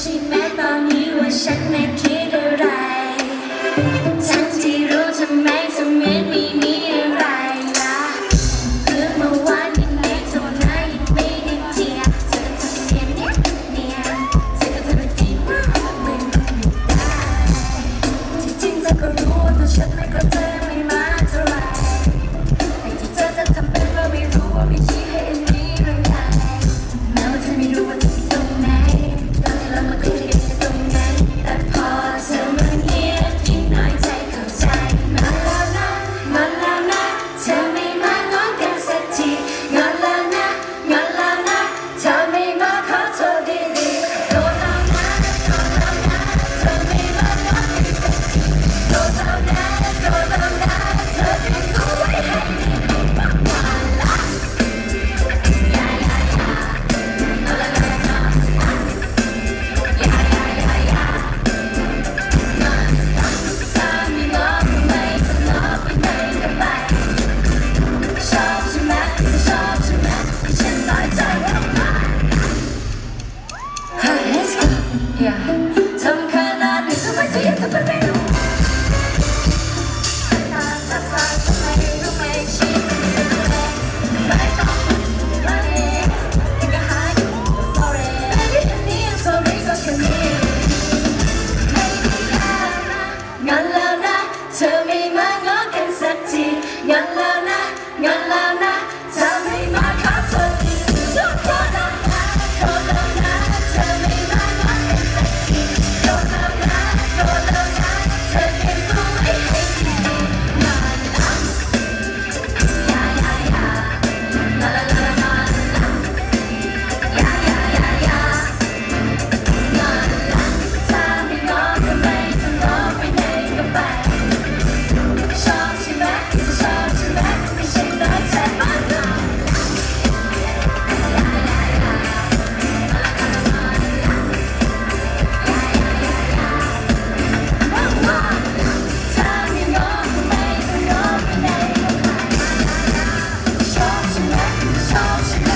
ใช่ไหมตอนนี้ว่าฉันไม่คิดอะไรฉันที่รู้ทำไมทำไมไม่มีอะไรละเคือเมื่อวานยังไม่ทำไรยังไม่ได้เทียเธอทำเนียนเนียนเนียนเธอก็ทำดีมากมันไม่ได้ที่จริงเธอก็รู้ว่าตัวฉันไม่เข้ house.